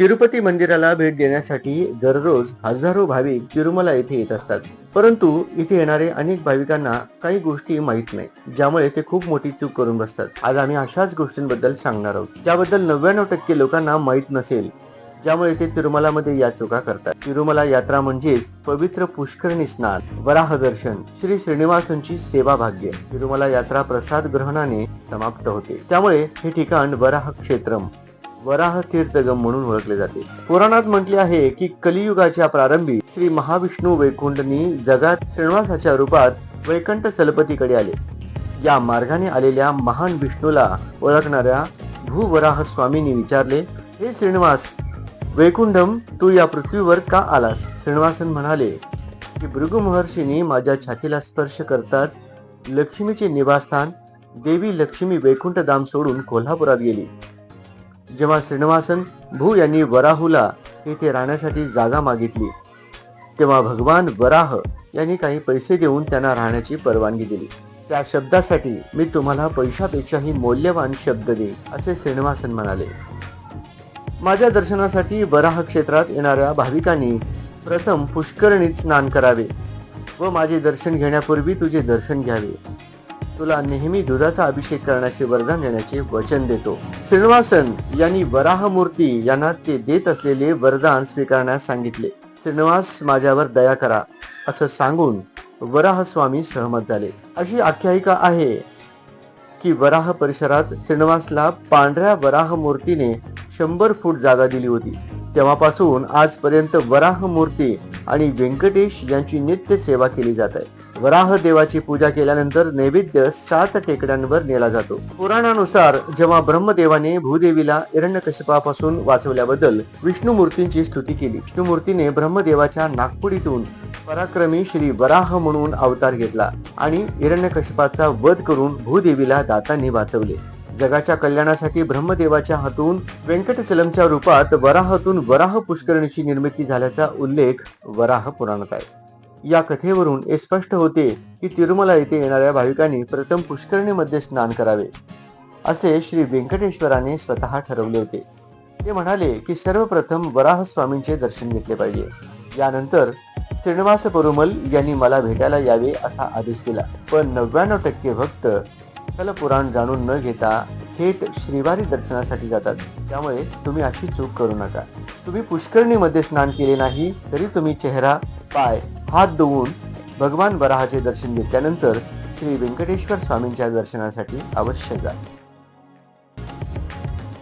तिरुपती मंदिराला भेट देण्यासाठी दररोज हजारो भाविक तिरुमला येथे येत असतात. परंतु इथे येणारे अनेक भाविकांना काही गोष्टी माहीत नाही ज्यामुळे ते खूप मोठी चूक करून बसतात. आज आम्ही अशाच गोष्टींबद्दल सांगणार आहोत. ज्याबद्दल नव्याण्णव टक्के लोकांना माहीत नसेल ज्यामुळे ते तिरुमलामध्ये या चुका करतात. तिरुमला यात्रा म्हणजेच पवित्र पुष्करणी स्नान वराह दर्शन श्री श्रीनिवासांची सेवा भाग्य. तिरुमला यात्रा प्रसाद ग्रहणाने समाप्त होते. त्यामुळे हे ठिकाण वराह क्षेत्रम. वराह तीर्थगम म्हणून ओळखले जाते. पुराणात म्हटले आहे की कलियुगाच्या प्रारंभी श्री महाविष्णू वैकुंठनी जगात श्रीनिवासाच्या रूपात वैकुंठ सलपतीकडे आले. या मार्गाने आलेल्या महान विष्णूला ओळखणाऱ्या भूवराह स्वामींनी विचारले हे श्रीनिवास वैकुंठम तू या पृथ्वीवर का आलास? श्रीनिवासन म्हणाले की भृगुमहर्षींनी माझ्या छातीला स्पर्श करताच लक्ष्मीचे निवासस्थान देवी लक्ष्मी वैकुंठधाम सोडून कोल्हापुरात गेली. जेव्हा श्रीनिवासन भू यांनी वराहूला येथे राहण्यासाठी जागा मागितली तेव्हा भगवान वराह यांनी काही पैसे देऊन त्यांना राहण्याची परवानगी दिली. त्या शब्दासाठी मी तुम्हाला पैशापेक्षाही मौल्यवान शब्द देईन असे श्रीनिवासन म्हणाले. माझ्या दर्शनासाठी वराह क्षेत्रात येणाऱ्या भाविकांनी प्रथम पुष्करणीत स्नान करावे व माझे दर्शन घेण्यापूर्वी तुझे दर्शन घ्यावे. तुला नेहमी दुधाचा अभिषेक करण्याचे वरदान देण्याचे वचन देतो. श्रीनिवासन यांनी वराह मूर्ती यांना ते देत असलेले वरदान स्वीकारण्यास सांगितले. श्रीनिवास माझ्यावर दया करा असं सांगून वराह स्वामी सहमत झाले. अशी आख्यायिका आहे की वराह परिसरात श्रीनिवासला पांढऱ्या वराह मूर्तीने शंभर फूट जागा दिली होती. तेव्हापासून आजपर्यंत वराह मूर्ती आणि व्यंकटेश यांची नित्य सेवा केली जात आहे. वराह देवाची पूजा केल्यानंतर नैवेद्य सात टेकड्यांवर नेला जातो. पुराणानुसार जेव्हा ब्रह्मदेवाने भूदेवीला हिरण्यकशिपापासून वाचवल्याबद्दल विष्णू मूर्तींची स्तुती केली विष्णू मूर्तीने ब्रह्मदेवाच्या नागपुडीतून पराक्रमी श्री वराह म्हणून अवतार घेतला आणि हिरण्यकशिपाचा वध करून भूदेवीला दातांनी वाचवले. जगाच्या कल्याणासाठी ब्रह्मदेवाच्या हातून व्यंकटचलमच्या रूपात वराहातून वराह पुष्करणीची निर्मिती झाल्याचा उल्लेख वराह पुराणात आहे. या कथेवरून हे स्पष्ट होते की तिरुमला येथे येणाऱ्या भाविकांनी प्रथम पुष्करणीमध्ये स्नान करावे असे श्री व्यंकटेश्वराने स्वतः ठरवले होते. ते म्हणाले की सर्वप्रथम वराह स्वामींचे दर्शन घेतले पाहिजे. यानंतर श्रीनिवास परुमल यांनी मला भेटायला यावे असा आदेश दिला. पण नव्याण्णव टक्के भक्त पुराण जाणून न घेता थेट श्रीवारी दर्शनासाठी जातात. त्यामुळे तुम्ही अशी चूक करू नका. तुम्ही पुष्करणीमध्ये स्नान केले नाही तरी तुम्ही चेहरा पाय हात धुवून भगवान वराहाचे दर्शन घेतल्यानंतर श्री व्यंकटेश्वर स्वामींच्या दर्शनासाठी अवश्य जा.